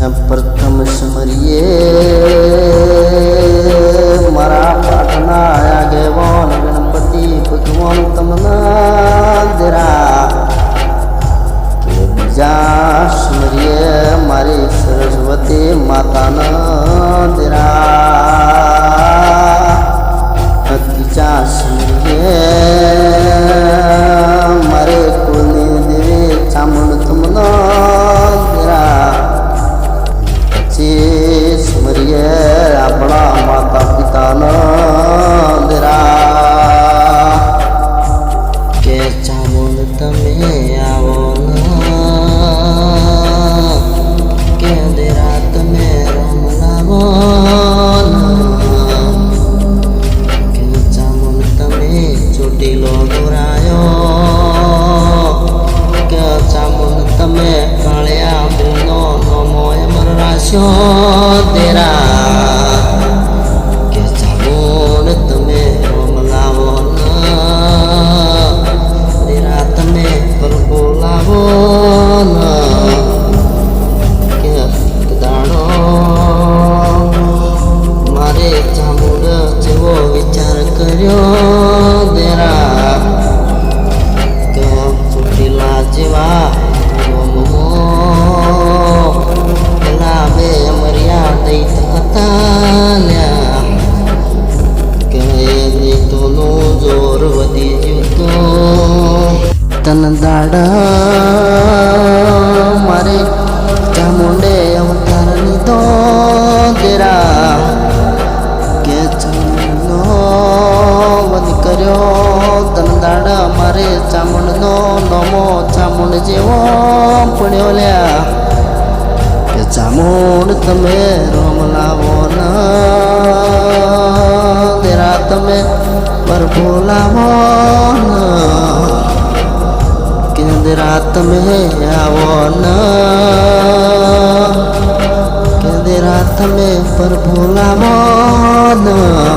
પ્રથમ સ્મરીએ મારા પાટના આગેવાન ગણપતિ ભગવાન તમના કે બીજા સ્મરીએ મારી સરસ્વતી માતાના તમે આવો કે દેરા તમે રમ લાવો કે ચામુંડ તમે ચોટીલો દોરાયો. કે ચામુન તમે કાળ્યા બિલનો નમો અમર રાશ્યો તેરા જેવો વિચાર કર્યો દેરા. જેવા પેલા મર્યા દૈત હતા કે દૈતોનું જોર વધી ગયું તન દાડા મારે ચામુંડે જેવો પડ્યો લ્યા. કે ચામુંડ તમે રોમ લાવો ના. તેરા તમે પર બોલાવો કે દેરા તમે આવો ના. કે દેરા તમે પર લાવો ના.